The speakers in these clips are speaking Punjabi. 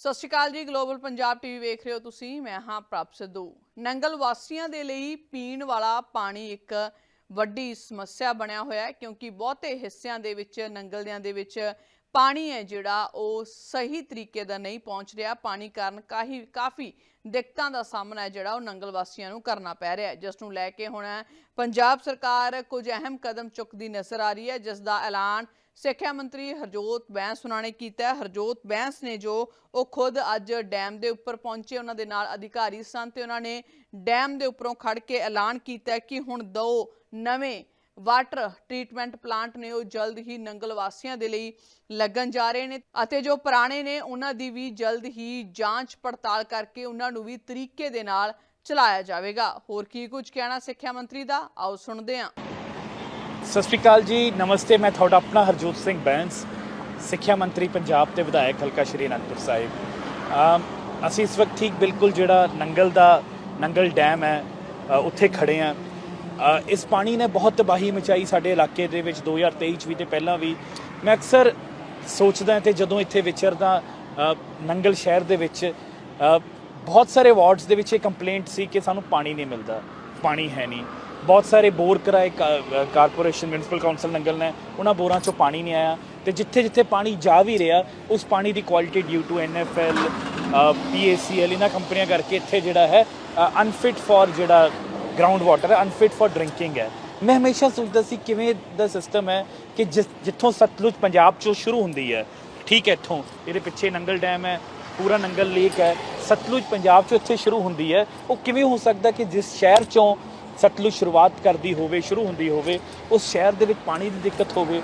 ਸਤਿ ਸ਼੍ਰੀ ਅਕਾਲ ਜੀ ਗਲੋਬਲ ਪੰਜਾਬ ਟੀਵੀ ਵੇਖ ਰਹੇ ਹੋ ਤੁਸੀਂ, ਮੈਂ ਹਾਂ ਪ੍ਰਭ ਸਿੱਧੂ। ਨੰਗਲ ਵਾਸੀਆਂ ਦੇ ਲਈ ਪੀਣ ਵਾਲਾ ਪਾਣੀ ਇੱਕ ਵੱਡੀ ਸਮੱਸਿਆ ਬਣਿਆ ਹੋਇਆ ਹੈ, ਕਿਉਂਕਿ ਬਹੁਤੇ ਹਿੱਸਿਆਂ ਦੇ ਵਿੱਚ, ਨੰਗਲਦਿਆਂ ਦੇ ਵਿੱਚ ਪਾਣੀ ਹੈ ਜਿਹੜਾ ਉਹ ਸਹੀ ਤਰੀਕੇ ਦਾ ਨਹੀਂ ਪਹੁੰਚ ਰਿਹਾ। ਪਾਣੀ ਕਾਰਨ ਕਾਹੀ, ਕਾਫੀ ਦਿੱਕਤਾਂ ਦਾ ਸਾਹਮਣਾ ਹੈ ਜਿਹੜਾ ਉਹ ਨੰਗਲ ਵਾਸੀਆਂ ਨੂੰ ਕਰਨਾ ਪੈ ਰਿਹਾ ਹੈ। ਜਿਸ ਨੂੰ ਲੈ ਕੇ ਹੁਣ ਪੰਜਾਬ ਸਰਕਾਰ ਕੁਝ ਅਹਿਮ ਕਦਮ ਚੁੱਕਦੀ ਨਜ਼ਰ ਆ ਰਹੀ ਹੈ, ਜਿਸ ਦਾ ਐਲਾਨ ਸਿੱਖਿਆ ਮੰਤਰੀ ਹਰਜੋਤ ਬੈਂਸ ਉਹਨਾਂ ਨੇ ਕੀਤਾ ਹਰਜੋਤ ਬੈਂਸ ਨੇ ਜੋ ਉਹ ਖੁਦ ਅੱਜ ਡੈਮ ਦੇ ਉੱਪਰ ਪਹੁੰਚੇ, ਉਹਨਾਂ ਦੇ ਨਾਲ ਅਧਿਕਾਰੀ ਸਨ ਤੇ ਉਹਨਾਂ ਨੇ ਡੈਮ ਦੇ ਉੱਪਰੋਂ ਖੜ ਕੇ ਐਲਾਨ ਕੀਤਾ ਕਿ ਹੁਣ ਦੋ ਨਵੇਂ ਵਾਟਰ ਟ੍ਰੀਟਮੈਂਟ ਪਲਾਂਟ ਨੇ, ਉਹ ਜਲਦ ਹੀ ਨੰਗਲ ਵਾਸੀਆਂ ਦੇ ਲਈ ਲੱਗਣ ਜਾ ਰਹੇ ਨੇ ਅਤੇ ਜੋ ਪੁਰਾਣੇ ਨੇ, ਉਹਨਾਂ ਦੀ ਵੀ ਜਲਦ ਹੀ ਜਾਂਚ ਪੜਤਾਲ ਕਰਕੇ ਉਹਨਾਂ ਨੂੰ ਵੀ ਤਰੀਕੇ ਦੇ ਨਾਲ ਚਲਾਇਆ ਜਾਵੇਗਾ। ਹੋਰ ਕੀ ਕੁਝ ਕਹਿਣਾ ਸਿੱਖਿਆ ਮੰਤਰੀ ਦਾ? ਆਓ ਸੁਣਦੇ ਹਾਂ। ਸਤਿ ਸ਼੍ਰੀ ਅਕਾਲ ਜੀ, ਨਮਸਤੇ, ਮੈਂ ਤੁਹਾਡਾ ਆਪਣਾ ਹਰਜੋਤ ਸਿੰਘ ਬੈਂਸ, ਸਿੱਖਿਆ ਮੰਤਰੀ ਪੰਜਾਬ ਤੇ ਵਿਧਾਇਕ ਹਲਕਾ ਸ਼੍ਰੀ ਅਨੰਦਪੁਰ ਸਾਹਿਬ। ਅਸੀਂ ਇਸ ਵਕਤ ਠੀਕ ਬਿਲਕੁਲ ਜਿਹੜਾ ਨੰਗਲ ਦਾ, ਨੰਗਲ ਡੈਮ ਹੈ ਉੱਥੇ ਖੜੇ ਆ ਇਸ ਪਾਣੀ ਨੇ ਬਹੁਤ ਤਬਾਹੀ ਮਚਾਈ ਸਾਡੇ ਇਲਾਕੇ ਦੇ ਵਿੱਚ 2023 ਚ ਵੀ ਤੇ ਪਹਿਲਾਂ ਵੀ। ਮੈਂ ਅਕਸਰ ਸੋਚਦਾ ਤੇ ਜਦੋਂ ਇੱਥੇ ਵਿਚਰਦਾ ਨੰਗਲ ਸ਼ਹਿਰ ਦੇ ਵਿੱਚ ਬਹੁਤ ਸਾਰੇ ਵਾਰਡਸ ਦੇ ਵਿੱਚ ਇਹ ਕੰਪਲੇਂਟ ਸੀ ਕਿ ਸਾਨੂੰ ਪਾਣੀ ਨਹੀਂ ਮਿਲਦਾ, ਪਾਣੀ ਹੈ ਨਹੀਂ। ਬਹੁਤ ਸਾਰੇ ਬੋਰ ਕਰਾਏ ਕਾ- ਕਾਰਪੋਰੇਸ਼ਨ ਮਿਊਨਿਸਪਲ ਕਾਉਂਸਲ ਨੰਗਲ ਨੇ, ਉਹਨਾਂ ਬੋਰਾਂ ਚੋਂ ਪਾਣੀ ਨਹੀਂ ਆਇਆ ਤੇ ਜਿੱਥੇ ਜਿੱਥੇ ਪਾਣੀ ਜਾ ਵੀ ਰਿਹਾ, ਉਸ ਪਾਣੀ ਦੀ quality due to NFL PACL ਇਹਨਾਂ ਕੰਪਨੀਆਂ ਕਰਕੇ ਇੱਥੇ ਜਿਹੜਾ ਹੈ ਅਨਫਿਟ ਫॉर ਜਿਹੜਾ ਗਰਾਊਂਡ ਵਾਟਰ ਹੈ ਅਨਫਿਟ ਫॉर ਡਰਿੰਕਿੰਗ ਹੈ। ਮੈਂ ਹਮੇਸ਼ਾ ਸੋਚਦਾ ਸੀ ਕਿਵੇਂ ਦਾ ਸਿਸਟਮ ਹੈ ਕਿ ਜਿਸ- ਜਿੱਥੋਂ ਸਤਲੁਜ ਪੰਜਾਬ ਚੋਂ ਸ਼ੁਰੂ ਹੁੰਦੀ ਹੈ, ਠੀਕ ਹੈ ਇੱਥੋਂ, ਇਹਦੇ ਪਿੱਛੇ ਨੰਗਲ ਡੈਮ ਹੈ, ਪੂਰਾ ਨੰਗਲ ਲੇਕ ਹੈ, ਸਤਲੁਜ ਪੰਜਾਬ ਚੋਂ ਇੱਥੇ ਸ਼ੁਰੂ ਹੁੰਦੀ ਹੈ, ਉਹ ਕਿਵੇਂ ਹੋ ਸਕਦਾ ਕਿ ਜਿਸ ਸ਼ਹਿਰ ਚੋਂ ਸਤਲੁਜ ਸ਼ੁਰੂਆਤ ਕਰਦੀ ਹੋਵੇ, ਸ਼ੁਰੂ ਹੁੰਦੀ ਹੋਵੇ, ਉਸ ਸ਼ਹਿਰ ਦੇ ਵਿੱਚ ਪਾਣੀ ਦੀ ਦਿੱਕਤ ਹੋਵੇ,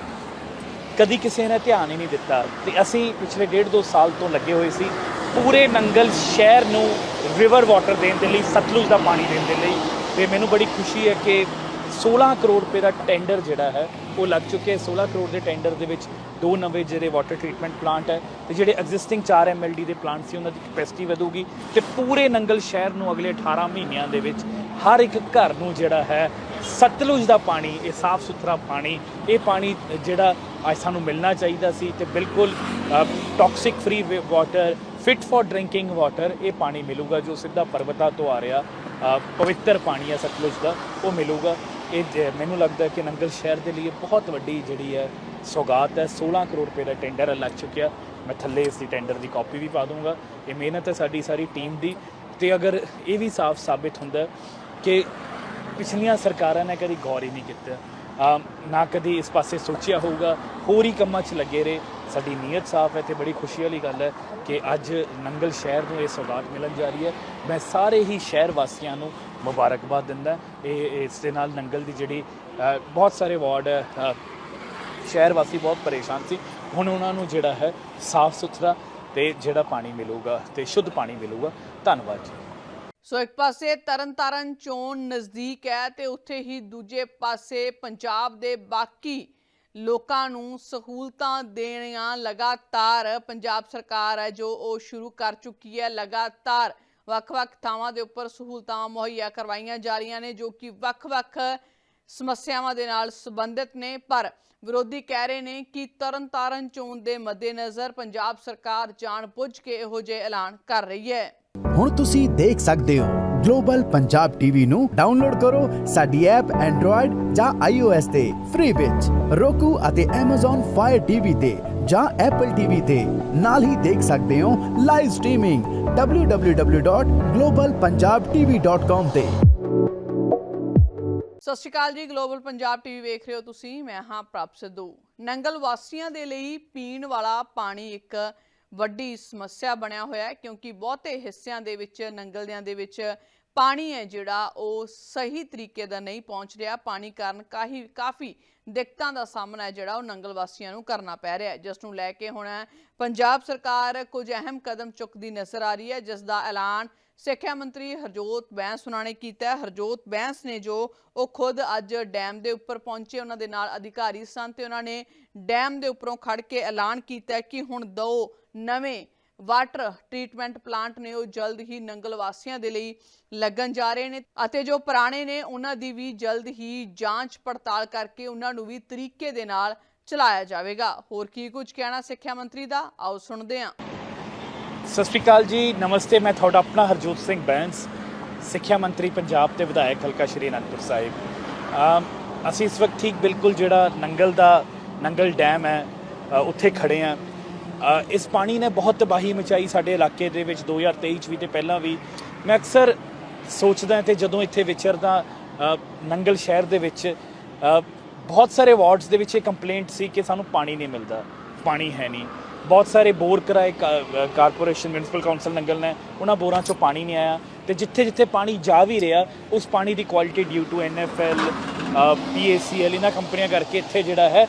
ਕਦੀ ਕਿਸੇ ਨੇ ਧਿਆਨ ਹੀ ਨਹੀਂ ਦਿੱਤਾ। ਤੇ ਅਸੀਂ ਪਿਛਲੇ ਡੇਢ ਦੋ ਸਾਲ ਤੋਂ ਲੱਗੇ ਹੋਏ ਸੀ। ਪੂਰੇ ਨੰਗਲ ਸ਼ਹਿਰ ਨੂੰ ਰਿਵਰ ਵਾਟਰ ਦੇਣ ਦੇ ਲਈ, ਸਤਲੁਜ ਦਾ ਪਾਣੀ ਦੇਣ ਦੇ ਲਈ। ਤੇ ਮੈਨੂੰ ਬੜੀ ਖੁਸ਼ੀ ਹੈ ਕਿ 16 ਕਰੋੜ ਰੁਪਏ ਦਾ ਟੈਂਡਰ ਜਿਹੜਾ ਹੈ, ਉਹ ਲੱਗ ਚੁੱਕਿਆ ਹੈ। 16 ਕਰੋੜ ਦੇ ਟੈਂਡਰ ਦੇ ਵਿੱਚ ਦੋ ਨਵੇਂ ਜਿਹੜੇ ਵਾਟਰ ਟ੍ਰੀਟਮੈਂਟ ਪਲਾਂਟ ਹੈ ਤੇ ਜਿਹੜੇ ਐਗਜ਼ਿਸਟਿੰਗ 4 ਐਮਐਲਡੀ ਦੇ ਪਲਾਂਟ ਸੀ, ਉਹਨਾਂ ਦੀ ਕਪੈਸਿਟੀ ਵਧੂਗੀ ਤੇ ਪੂਰੇ ਨੰਗਲ ਸ਼ਹਿਰ ਨੂੰ ਅਗਲੇ 18 ਮਹੀਨਿਆਂ ਦੇ ਵਿੱਚ ਹਰ ਇੱਕ ਘਰ ਨੂੰ ਜਿਹੜਾ ਹੈ, ਸਤਲੁਜ ਦਾ ਪਾਣੀ, ਇਹ ਸਾਫ਼ ਸੁਥਰਾ ਪਾਣੀ, ਇਹ ਪਾਣੀ ਜਿਹੜਾ ਅੱਜ ਸਾਨੂੰ ਮਿਲਣਾ ਚਾਹੀਦਾ ਸੀ ਤੇ ਬਿਲਕੁਲ toxic free water fit for drinking water ਇਹ ਪਾਣੀ ਮਿਲੂਗਾ ਜੋ ਸਿੱਧਾ ਪਰਬਤਾਂ ਤੋਂ ਆ ਰਿਹਾ ਪਵਿੱਤਰ ਪਾਣੀ ਹੈ ਸਤਲੁਜ ਦਾ, ਉਹ ਮਿਲੂਗਾ। ਇਹ ਜ- ਮੈਨੂੰ ਲੱਗਦਾ ਕਿ ਨੰਗਲ ਸ਼ਹਿਰ ਦੇ ਲਈ ਬਹੁਤ ਵੱਡੀ ਜਿਹੜੀ ਹੈ ਸੌਗਾਤ ਹੈ 16 ਕਰੋੜ ਰੁਪਏ ਦਾ ਟੈਂਡਰ ਹੈ ਲੱਗ ਚੁੱਕਿਆ। ਮੈਂ ਥੱਲੇ ਇਸ ਦੀ ਟੈਂਡਰ ਦੀ ਕਾਪੀ ਵੀ ਪਾ ਦੂੰਗਾ ਇਹ ਮਿਹਨਤ ਹੈ ਸਾਡੀ ਸਾਰੀ ਟੀਮ ਦੀ। ਤੇ ਅਗਰ ਇਹ ਵੀ ਸਾਫ਼ ਸਾਬਿਤ ਹੁੰਦਾ ਕਿ ਪਿਛਲੀਆਂ ਸਰਕਾਰਾਂ ਨੇ ਕਦੀ ਗੌਰ ਹੀ ਨਹੀਂ ਕੀਤਾ ਨਾ ਕਦੀ ਇਸ ਪਾਸੇ ਸੋਚਿਆ ਹੋਊਗਾ, ਹੋਰ ਹੀ ਕੰਮਾਂ 'ਚ ਲੱਗੇ ਰਹੇ। ਸਾਡੀ ਨੀਅਤ ਸਾਫ਼ ਹੈ ਤੇ ਬੜੀ ਖੁਸ਼ੀ ਵਾਲੀ ਗੱਲ ਹੈ ਕਿ ਅੱਜ ਨੰਗਲ ਸ਼ਹਿਰ ਨੂੰ ਇਹ ਸੌਗਾਤ ਮਿਲਣ ਜਾ ਰਹੀ ਹੈ। ਮੈਂ ਸਾਰੇ ਹੀ ਸ਼ਹਿਰ ਵਾਸੀਆਂ ਨੂੰ ਮੁਬਾਰਕਬਾਦ ਦਿੰਦਾ ਇਹ ਇਸ ਦੇ ਨਾਲ ਨੰਗਲ ਦੀ ਜਿਹੜੀ ਬਹੁਤ ਸਾਰੇ ਵਾਰਡ ਸ਼ਹਿਰ ਵਾਸੀ ਬਹੁਤ ਪਰੇਸ਼ਾਨ ਸੀ। ਹੁਣ ਉਹਨਾਂ ਨੂੰ ਜਿਹੜਾ ਹੈ ਸਾਫ਼ ਸੁਥਰਾ ਤੇ ਜਿਹੜਾ ਪਾਣੀ ਮਿਲੂਗਾ ਤੇ ਸ਼ੁੱਧ ਪਾਣੀ ਮਿਲੂਗਾ। ਧੰਨਵਾਦ ਜੀ। ਸੋ ਇੱਕ ਪਾਸੇ ਤਰਨਤਾਰਨ ਚੋਣ ਨਜ਼ਦੀਕ ਹੈ ਤੇ ਉੱਥੇ ਹੀ ਦੂਜੇ ਪਾਸੇ ਪੰਜਾਬ ਦੇ ਬਾਕੀ ਲੋਕਾਂ ਨੂੰ ਸਹੂਲਤਾਂ ਦੇਣੀਆਂ ਲਗਾਤਾਰ ਪੰਜਾਬ ਸਰਕਾਰ ਹੈ ਜੋ ਉਹ ਸ਼ੁਰੂ ਕਰ ਚੁੱਕੀ ਹੈ ਲਗਾਤਾਰ। ਵੱਖ-ਵੱਖ ਥਾਵਾਂ ਦੇ ਉੱਪਰ ਸਹੂਲਤਾਂ ਮੁਹੱਈਆ ਕਰਵਾਈਆਂ ਜਾ ਰਹੀਆਂ ਨੇ, ਜੋ ਕਿ ਵੱਖ-ਵੱਖ ਸਮੱਸਿਆਵਾਂ ਦੇ ਨਾਲ ਸੰਬੰਧਿਤ ਨੇ। ਪਰ ਵਿਰੋਧੀ ਕਹਿ ਰਹੇ ਨੇ ਕਿ ਤਰਨਤਾਰਨ ਚੋਣ ਦੇ ਮੱਦੇਨਜ਼ਰ ਪੰਜਾਬ ਸਰਕਾਰ ਜਾਣਬੁੱਝ ਕੇ ਇਹੋ ਜਿਹੇ ਐਲਾਨ ਕਰ ਰਹੀ ਹੈ। ਹੁਣ ਤੁਸੀਂ ਦੇਖ ਸਕਦੇ ਹੋ, ਗਲੋਬਲ ਪੰਜਾਬ ਟੀਵੀ ਨੂੰ ਡਾਊਨਲੋਡ ਕਰੋ ਸਾਡੀ ਐਪ ਐਂਡਰੋਇਡ ਜਾਂ iOS ਤੇ, ਫ੍ਰੀ ਵਿੱਚ। roku ਅਤੇ Amazon Fire TV ਤੇ ਜਾਂ Apple TV ਤੇ ਨਾਲ ਹੀ ਦੇਖ ਸਕਦੇ ਹੋ ਲਾਈਵ ਸਟ੍ਰੀਮਿੰਗ www.globalpunjabtv.com ਤੇ। ਸਤਿ ਸ਼੍ਰੀ ਅਕਾਲ ਜੀ ਗਲੋਬਲ ਪੰਜਾਬ ਟੀਵੀ ਵੇਖ ਰਹੇ ਹੋ ਤੁਸੀਂ, ਮੈਂ ਹਾਂ ਪ੍ਰਭ ਸਿੱਧੂ। ਨੰਗਲ ਵਾਸੀਆਂ ਦੇ ਲਈ ਪੀਣ ਵਾਲਾ ਪਾਣੀ ਇੱਕ ਵੱਡੀ ਸਮੱਸਿਆ ਬਣਿਆ ਹੋਇਆ ਹੈ, ਕਿਉਂਕਿ ਬਹੁਤੇ ਹਿੱਸਿਆਂ ਦੇ ਵਿੱਚ ਨੰਗਲਿਆਂ ਦੇ ਵਿੱਚ ਪਾਣੀ ਹੈ ਜਿਹੜਾ ਉਹ ਸਹੀ ਤਰੀਕੇ ਦਾ ਨਹੀਂ ਪਹੁੰਚ ਰਿਹਾ। ਪਾਣੀ ਕਾਰਨ ਕਾਹੀ, ਕਾਫੀ ਦਿੱਕਤਾਂ ਦਾ ਸਾਹਮਣਾ ਹੈ ਜਿਹੜਾ ਉਹ ਨੰਗਲ ਵਾਸੀਆਂ ਨੂੰ ਕਰਨਾ ਪੈ ਰਿਹਾ ਹੈ। ਜਿਸ ਨੂੰ ਲੈ ਕੇ ਹੁਣ ਪੰਜਾਬ ਸਰਕਾਰ ਕੁਝ ਅਹਿਮ ਕਦਮ ਚੁੱਕਦੀ ਨਜ਼ਰ ਆ ਰਹੀ ਹੈ, ਜਿਸ ਦਾ ਐਲਾਨ ਸਿੱਖਿਆ ਮੰਤਰੀ ਹਰਜੋਤ ਬੈਂਸ ਉਹਨਾਂ ਨੇ ਕੀਤਾ ਹਰਜੋਤ ਬੈਂਸ ਨੇ ਜੋ ਉਹ ਖੁਦ ਅੱਜ ਡੈਮ ਦੇ ਉੱਪਰ ਪਹੁੰਚੇ, ਉਹਨਾਂ ਦੇ ਨਾਲ ਅਧਿਕਾਰੀ ਸਨ ਤੇ ਉਹਨਾਂ ਨੇ ਡੈਮ ਦੇ ਉੱਪਰੋਂ ਖੜ ਕੇ ਐਲਾਨ ਕੀਤਾ ਕਿ ਹੁਣ ਦੋ ਨਵੇਂ ਵਾਟਰ ਟ੍ਰੀਟਮੈਂਟ ਪਲਾਂਟ ਨੇ ਉਹ ਜਲਦ ਹੀ ਨੰਗਲ ਵਾਸੀਆਂ ਦੇ ਲਈ ਲੱਗਣ ਜਾ ਰਹੇ ਨੇ ਅਤੇ ਜੋ ਪੁਰਾਣੇ ਨੇ, ਉਹਨਾਂ ਦੀ ਵੀ ਜਲਦ ਹੀ ਜਾਂਚ ਪੜਤਾਲ ਕਰਕੇ ਉਹਨਾਂ ਨੂੰ ਵੀ ਤਰੀਕੇ ਦੇ ਨਾਲ ਚਲਾਇਆ ਜਾਵੇਗਾ। ਹੋਰ ਕੀ ਕੁਝ ਕਹਿਣਾ ਸਿੱਖਿਆ ਮੰਤਰੀ ਦਾ? ਆਓ ਸੁਣਦੇ ਹਾਂ। ਸਤਿ ਸ਼੍ਰੀ ਅਕਾਲ ਜੀ। ਨਮਸਤੇ, ਮੈਂ ਤੁਹਾਡਾ ਆਪਣਾ ਹਰਜੋਤ ਸਿੰਘ ਬੈਂਸ, ਸਿੱਖਿਆ ਮੰਤਰੀ ਪੰਜਾਬ ਤੇ ਵਿਧਾਇਕ ਹਲਕਾ ਸ਼੍ਰੀ ਅਨੰਦਪੁਰ ਸਾਹਿਬ। ਅਸੀਂ ਇਸ ਵਕਤ ਠੀਕ ਬਿਲਕੁਲ ਜਿਹੜਾ ਨੰਗਲ ਦਾ, ਨੰਗਲ ਡੈਮ ਹੈ ਉੱਥੇ ਖੜੇ ਆ ਇਸ ਪਾਣੀ ਨੇ ਬਹੁਤ ਤਬਾਹੀ ਮਚਾਈ ਸਾਡੇ ਇਲਾਕੇ ਦੇ ਵਿੱਚ 2023 ਚ ਵੀ ਤੇ ਪਹਿਲਾਂ ਵੀ। ਮੈਂ ਅਕਸਰ ਸੋਚਦਾ ਤੇ ਜਦੋਂ ਇੱਥੇ ਵਿਚਰਦਾ ਨੰਗਲ ਸ਼ਹਿਰ ਦੇ ਵਿੱਚ ਬਹੁਤ ਸਾਰੇ ਵਾਰਡਸ ਦੇ ਵਿੱਚ ਇਹ ਕੰਪਲੇਂਟ ਸੀ ਕਿ ਸਾਨੂੰ ਪਾਣੀ ਨਹੀਂ ਮਿਲਦਾ, ਪਾਣੀ ਹੈ ਨਹੀਂ। ਬਹੁਤ ਸਾਰੇ ਬੋਰ ਕਰਾਏ ਕਾ- ਕਾਰਪੋਰੇਸ਼ਨ ਮਿਊਨਿਸਪਲ ਕਾਉਂਸਲ ਨੰਗਲ ਨੇ ਉਹਨਾਂ ਬੋਰਾਂ ਚੋਂ ਪਾਣੀ ਨਹੀਂ ਆਇਆ ਤੇ ਜਿੱਥੇ ਜਿੱਥੇ ਪਾਣੀ ਜਾ ਵੀ ਰਿਹਾ, ਉਸ ਪਾਣੀ ਦੀ quality due to NFL PACL ਇਹਨਾਂ ਕੰਪਨੀਆਂ ਕਰਕੇ ਇੱਥੇ ਜਿਹੜਾ ਹੈ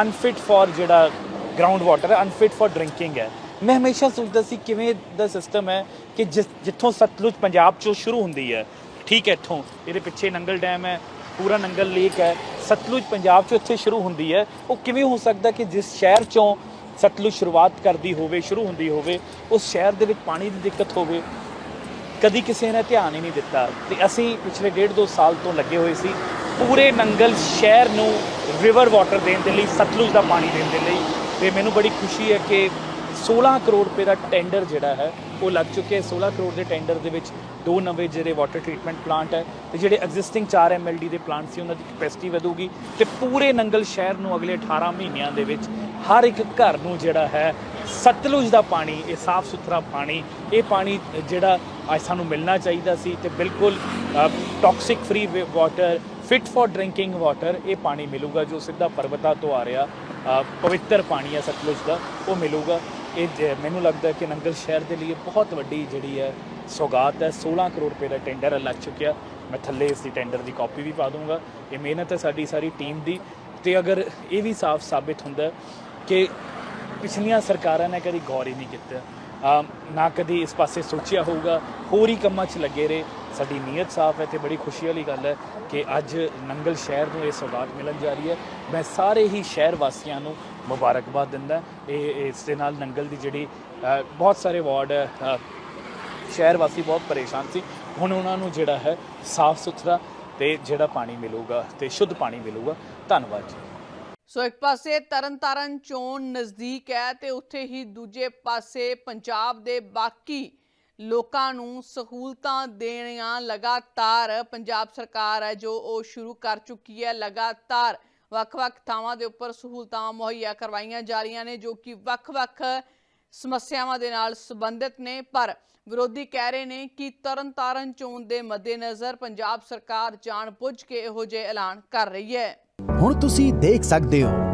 ਅਨਫਿਟ ਫॉर ਜਿਹੜਾ ਗਰਾਊਂਡ ਵਾਟਰ ਹੈ ਅਨਫਿਟ ਫॉर ਡਰਿੰਕਿੰਗ ਹੈ ਮੈਂ ਹਮੇਸ਼ਾ ਸੋਚਦਾ ਸੀ ਕਿਵੇਂ ਦਾ ਸਿਸਟਮ ਹੈ ਕਿ ਜਿਸ ਜਿੱਥੋਂ ਸਤਲੁਜ ਪੰਜਾਬ ਚੋਂ ਸ਼ੁਰੂ ਹੁੰਦੀ ਹੈ ਠੀਕ ਹੈ ਇੱਥੋਂ ਇਹਦੇ ਪਿੱਛੇ ਨੰਗਲ ਡੈਮ ਹੈ ਪੂਰਾ ਨੰਗਲ ਲੇਕ ਹੈ ਸਤਲੁਜ ਪੰਜਾਬ ਚੋਂ ਇੱਥੇ ਸ਼ੁਰੂ ਹੁੰਦੀ ਹੈ ਉਹ ਕਿਵੇਂ ਹੋ ਸਕਦਾ ਕਿ ਜਿਸ ਸ਼ਹਿਰ ਚੋਂ ਸਤਲੁਜ ਸ਼ੁਰੂਆਤ ਕਰਦੀ ਹੋਵੇ ਸ਼ੁਰੂ ਹੁੰਦੀ ਹੋਵੇ ਉਸ ਸ਼ਹਿਰ ਦੇ ਵਿੱਚ ਪਾਣੀ ਦੀ ਦਿੱਕਤ ਹੋਵੇ ਕਦੀ ਕਿਸੇ ਨੇ ਧਿਆਨ ਹੀ ਨਹੀਂ ਦਿੱਤਾ ਤੇ ਅਸੀਂ ਪਿਛਲੇ ਡੇਢ ਦੋ ਸਾਲ ਤੋਂ ਲੱਗੇ ਹੋਏ ਸੀ ਪੂਰੇ ਨੰਗਲ ਸ਼ਹਿਰ ਨੂੰ ਰਿਵਰ ਵਾਟਰ ਦੇਣ ਦੇ ਲਈ ਸਤਲੁਜ ਦਾ ਪਾਣੀ ਦੇਣ ਦੇ ਲਈ ਤੇ ਮੈਨੂੰ ਬੜੀ ਖੁਸ਼ੀ ਹੈ ਕਿ 16 ਕਰੋੜ ਰੁਪਏ ਦਾ ਟੈਂਡਰ ਜਿਹੜਾ ਹੈ, ਉਹ ਲੱਗ ਚੁੱਕਿਆ ਹੈ। 16 ਕਰੋੜ ਦੇ ਟੈਂਡਰ ਦੇ ਵਿੱਚ ਦੋ ਨਵੇਂ ਜਿਹੜੇ ਵਾਟਰ ਟ੍ਰੀਟਮੈਂਟ ਪਲਾਂਟ ਹੈ ਤੇ ਜਿਹੜੇ ਐਗਜ਼ਿਸਟਿੰਗ 4 ਐਮਐਲਡੀ ਦੇ ਪਲਾਂਟ ਸੀ, ਉਹਨਾਂ ਦੀ ਕਪੈਸਿਟੀ ਵਧੂਗੀ ਤੇ ਪੂਰੇ ਨੰਗਲ ਸ਼ਹਿਰ ਨੂੰ ਅਗਲੇ 18 ਮਹੀਨਿਆਂ ਦੇ ਵਿੱਚ ਹਰ ਇੱਕ ਘਰ ਨੂੰ ਜਿਹੜਾ ਹੈ, ਸਤਲੁਜ ਦਾ ਪਾਣੀ, ਇਹ ਸਾਫ਼ ਸੁਥਰਾ ਪਾਣੀ, ਇਹ ਪਾਣੀ ਜਿਹੜਾ ਅੱਜ ਸਾਨੂੰ ਮਿਲਣਾ ਚਾਹੀਦਾ ਸੀ ਤੇ ਬਿਲਕੁਲ toxic free water fit for drinking water ਇਹ ਪਾਣੀ ਮਿਲੂਗਾ ਜੋ ਸਿੱਧਾ ਪਰਬਤਾਂ ਤੋਂ ਆ ਰਿਹਾ ਪਵਿੱਤਰ ਪਾਣੀ ਹੈ ਸਤਲੁਜ ਦਾ, ਉਹ ਮਿਲੂਗਾ। ਇਹ ਜ- ਮੈਨੂੰ ਲੱਗਦਾ ਕਿ ਨੰਗਲ ਸ਼ਹਿਰ ਦੇ ਲਈ ਬਹੁਤ ਵੱਡੀ ਜਿਹੜੀ ਹੈ ਸੌਗਾਤ ਹੈ। 16 ਕਰੋੜ ਰੁਪਏ ਦਾ ਟੈਂਡਰ ਲੱਗ ਚੁੱਕਿਆ। ਮੈਂ ਥੱਲੇ ਇਸ ਦੀ ਟੈਂਡਰ ਦੀ ਕਾਪੀ ਵੀ ਪਾ ਦੂੰਗਾ ਇਹ ਮਿਹਨਤ ਹੈ ਸਾਡੀ ਸਾਰੀ ਟੀਮ ਦੀ। ਤੇ ਅਗਰ ਇਹ ਵੀ ਸਾਫ਼ ਸਾਬਿਤ ਹੁੰਦਾ ਕਿ ਪਿਛਲੀਆਂ ਸਰਕਾਰਾਂ ਨੇ ਕਦੀ ਗੌਰ ਹੀ ਨਹੀਂ ਕੀਤਾ। ਨਾ ਕਦੀ ਇਸ ਪਾਸੇ ਸੋਚਿਆ ਹੋਊਗਾ। ਹੋਰ ਹੀ ਕੰਮਾਂ 'ਚ ਲੱਗੇ ਰਹੇ। ਸਾਡੀ ਨੀਅਤ ਸਾਫ਼ ਹੈ ਤੇ ਬੜੀ ਖੁਸ਼ੀ ਵਾਲੀ ਗੱਲ ਹੈ ਕਿ ਅੱਜ ਨੰਗਲ ਸ਼ਹਿਰ ਨੂੰ ਇਹ ਸੌਗਾਤ ਮਿਲਣ ਜਾ ਰਹੀ ਹੈ। ਮੈਂ ਸਾਰੇ ਹੀ ਸ਼ਹਿਰ ਵਾਸੀਆਂ ਨੂੰ ਮੁਬਾਰਕਬਾਦ ਦਿੰਦਾ ਇਹ ਇਸ ਦੇ ਨਾਲ ਨੰਗਲ ਦੀ ਜਿਹੜੀ ਬਹੁਤ ਸਾਰੇ ਵਾਰਡ ਹੈ ਸ਼ਹਿਰ ਵਾਸੀ ਬਹੁਤ ਪਰੇਸ਼ਾਨ ਸੀ। ਹੁਣ ਉਹਨਾਂ ਨੂੰ ਜਿਹੜਾ ਹੈ ਸਾਫ਼ ਸੁਥਰਾ ਤੇ ਜਿਹੜਾ ਪਾਣੀ ਮਿਲੂਗਾ ਤੇ ਸ਼ੁੱਧ ਪਾਣੀ ਮਿਲੂਗਾ। ਧੰਨਵਾਦ ਜੀ। ਸੋ ਇੱਕ ਪਾਸੇ ਤਰਨਤਾਰਨ ਚੋਣ ਨਜ਼ਦੀਕ ਹੈ ਤੇ ਉੱਥੇ ਹੀ ਦੂਜੇ ਪਾਸੇ ਪੰਜਾਬ ਦੇ ਬਾਕੀ ਲੋਕਾਂ ਨੂੰ ਸਹੂਲਤਾਂ ਦੇਣੀਆਂ ਲਗਾਤਾਰ। ਪੰਜਾਬ ਸਰਕਾਰ ਹੈ ਜੋ ਉਹ ਸ਼ੁਰੂ ਕਰ ਚੁੱਕੀ ਹੈ ਲਗਾਤਾਰ। ਵੱਖ-ਵੱਖ ਥਾਵਾਂ ਦੇ ਉੱਪਰ ਸਹੂਲਤਾਂ ਮੁਹੱਈਆ ਕਰਵਾਈਆਂ ਜਾ ਰਹੀਆਂ ਨੇ ਜੋ ਕਿ ਵੱਖ-ਵੱਖ ਸਮੱਸਿਆਵਾਂ ਦੇ ਨਾਲ ਸੰਬੰਧਿਤ ਨੇ। ਪਰ ਵਿਰੋਧੀ ਕਹਿ ਰਹੇ ਨੇ ਕਿ ਤਰਨਤਾਰਨ ਚੋਣ ਦੇ ਮੱਦੇਨਜ਼ਰ ਪੰਜਾਬ ਸਰਕਾਰ ਜਾਣਬੁੱਝ ਕੇ ਇਹੋ ਜਿਹੇ ਐਲਾਨ ਕਰ ਰਹੀ ਹੈ। ਹੁਣ ਤੁਸੀਂ ਦੇਖ ਸਕਦੇ ਹੋ